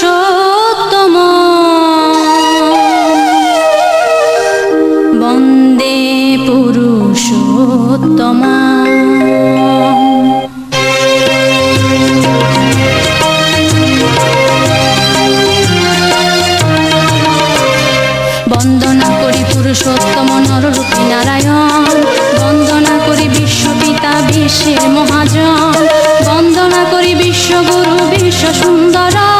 পুরুষোত্তম। বন্দে পুরুষোত্তমা। বন্দনা করি পুরুষোত্তম নররূপী নারায়ণ। বন্দনা করি বিশ্বপিতা বিশ্বের মহাজন। বন্দনা করি বিশ্বগুরু বিশ্ব সুন্দরা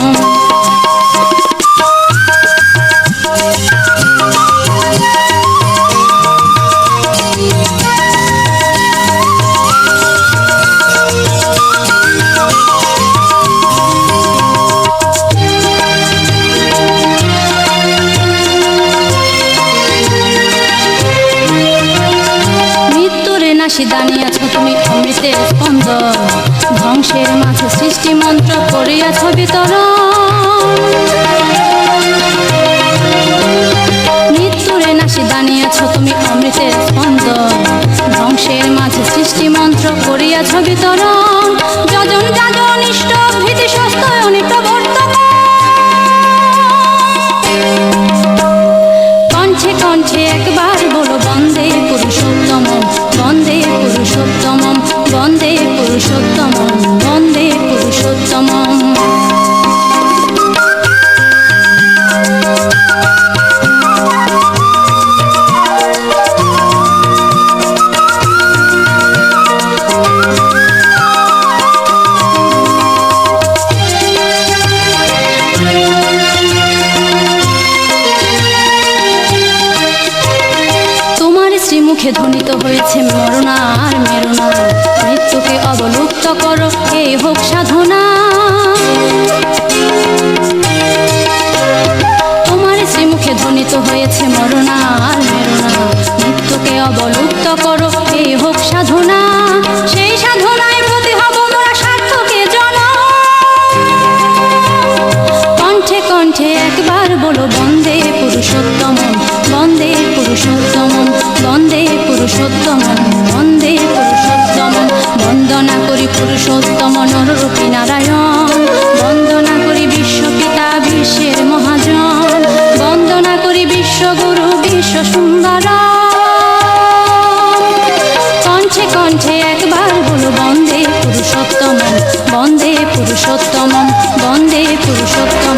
নাশি দাঁড়িয়েছ তুমি অমৃতের স্পন্দ ধ্বংসের মাঝে সৃষ্টি মন্ত্র করিয়াছ বিতরণ। মৃত্যুরে নাশি দাঁড়িয়েছ তুমি, অমৃতের স্পন্দ ধ্বংসের মাঝে সৃষ্টি মন্ত্র করিয়াছ বিতরণ। তোমার শ্রীমুখে ধ্বনিত হয়েছে মরণা আর মেরোনা। মৃত্যুকে অবলুপ্ত করো এই হোক সাধনা। তোমার শ্রীমুখে ধ্বনিত হয়েছে মরণা আর মেরোনা। মৃত্যুকে অবলুপ্ত করো এই হোক সাধনা। সেই সাধনায় প্রতি হব মোরা সার্থকে জন। কণ্ঠে কণ্ঠে একবার বলো, বন্দে পুরুষোত্তম। বন্দে পুরুষোত্তম বন্দে পুরুষোত্তম বন্দনা করি পুরুষোত্তম নররূপী নারায়ণ, বন্দনা করি বিশ্বপিতা, বিশ্বের মহাজন, বন্দনা করি বিশ্বগুরু, বিশ্ব সুন্দর কণ্ঠে কণ্ঠে একবার বলো, বন্দে পুরুষোত্তম বন্দে পুরুষোত্তম বন্দে পুরুষোত্তম